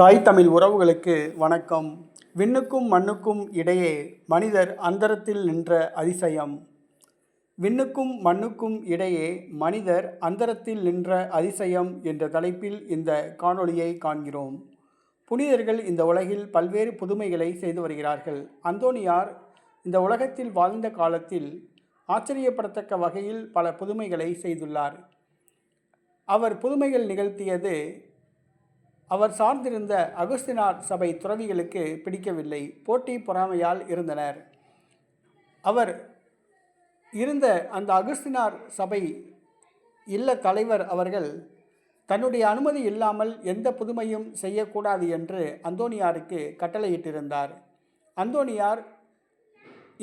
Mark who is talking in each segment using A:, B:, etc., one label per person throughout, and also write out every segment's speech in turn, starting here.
A: தாய் தமிழ் உறவுகளுக்கு வணக்கம். விண்ணுக்கும் மண்ணுக்கும் இடையே மனிதர் அந்தரத்தில் நின்ற அதிசயம். விண்ணுக்கும் மண்ணுக்கும் இடையே மனிதர் அந்தரத்தில் நின்ற அதிசயம் என்ற தலைப்பில் இந்த காணொளியை காண்கிறோம். புனிதர்கள் இந்த உலகில் பல்வேறு புதுமைகளை செய்து வருகிறார்கள். அந்தோனியார் இந்த உலகத்தில் வாழ்ந்த காலத்தில் ஆச்சரியப்படத்தக்க வகையில் பல புதுமைகளை செய்துள்ளார். அவர் புதுமைகள் நிகழ்த்தியது அவர் சார்ந்திருந்த அகுஸ்தினார் சபை துறவிகளுக்கு பிடிக்கவில்லை. போட்டி பொறாமையால் இருந்தனர். அவர் இருந்த அந்த அகுஸ்தினார் சபை இல்ல தலைவர் அவர்கள் தன்னுடைய அனுமதி இல்லாமல் எந்த புதுமையும் செய்யக்கூடாது என்று அந்தோனியாருக்கு கட்டளையிட்டிருந்தார். அந்தோனியார்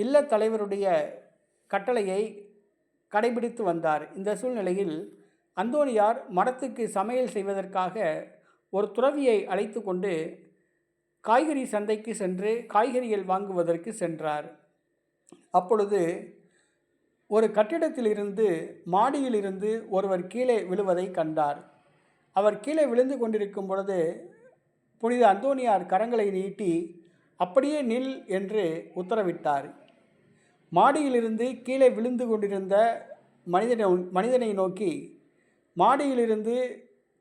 A: இல்ல தலைவருடைய கட்டளையை கடைபிடித்து வந்தார். இந்த சூழ்நிலையில் அந்தோனியார் மடத்துக்கு சமையல் செய்வதற்காக ஒரு துறவியை அழைத்து கொண்டு காய்கறி சந்தைக்கு சென்று காய்கறிகள் வாங்குவதற்கு சென்றார். அப்பொழுது ஒரு கட்டிடத்திலிருந்து மாடியிலிருந்து ஒருவர் கீழே விழுவதை கண்டார். அவர் கீழே விழுந்து கொண்டிருக்கும் பொழுது புனித அந்தோனியார் கரங்களை நீட்டி அப்படியே நில் என்று உத்தரவிட்டார். மாடியிலிருந்து கீழே விழுந்து கொண்டிருந்த மனிதனை மனிதனை நோக்கி மாடியிலிருந்து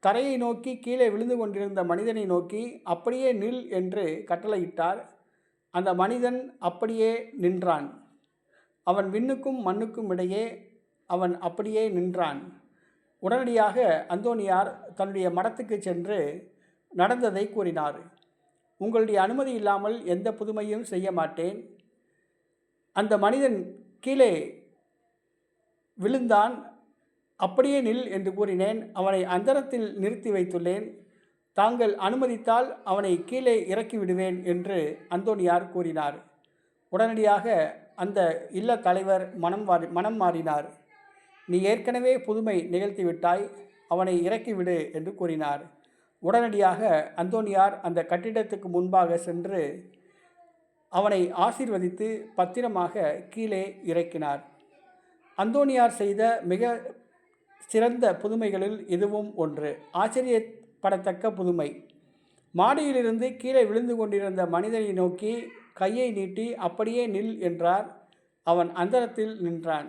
A: தரையை நோக்கி கீழே விழுந்து கொண்டிருந்த மனிதனை நோக்கி அப்படியே நில் என்று கட்டளையிட்டார். அந்த மனிதன் அப்படியே நின்றான். அவன் விண்ணுக்கும் மண்ணுக்கும் இடையே அவன் அப்படியே நின்றான். உடனடியாக அந்தோனியார் தன்னுடைய மடத்துக்கு சென்று நடந்ததை கூறினார். உங்களுடைய அனுமதி இல்லாமல் எந்த புதுமையும் செய்ய மாட்டேன். அந்த மனிதன் கீழே விழுந்தான். அப்படியே நில் என்று கூறினேன் அவனை அந்தரத்தில் நிறுத்தி வைத்துள்ளேன். தாங்கள் அனுமதித்தால் அவனை கீழே இறக்கி விடுவேன் என்று அந்தோனியார் கூறினார். உடனடியாக அந்த இல்ல தலைவர் மனம் மாறி மனம் மாறினார். நீ ஏற்கனவே புதுமை நிகழ்த்திவிட்டாய் அவனை இறக்கிவிடு என்று கூறினார். உடனடியாக அந்தோனியார் அந்த கட்டிடத்துக்கு முன்பாக சென்று அவனை ஆசீர்வதித்து பத்திரமாக கீழே இறக்கினார். அந்தோனியார் செய்த மிக சிறந்த புதுமைகளில் இதுவும் ஒன்று. ஆச்சரியப்படத்தக்க புதுமை. மாடியிலிருந்து கீழே விழுந்து கொண்டிருந்த மனிதனை நோக்கி கையை நீட்டி அப்படியே நில் என்றார். அவன் அந்தரத்தில் நின்றான்.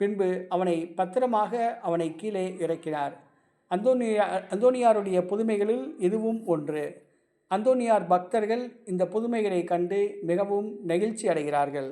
A: பின்பு அவனை பத்திரமாக அவனை கீழே இறக்கினார். அந்தோனியா அந்தோனியாருடைய புதுமைகளில் இதுவும் ஒன்று. அந்தோனியார் பக்தர்கள் இந்த புதுமைகளை கண்டு மிகவும் நெகிழ்ச்சி அடைகிறார்கள்.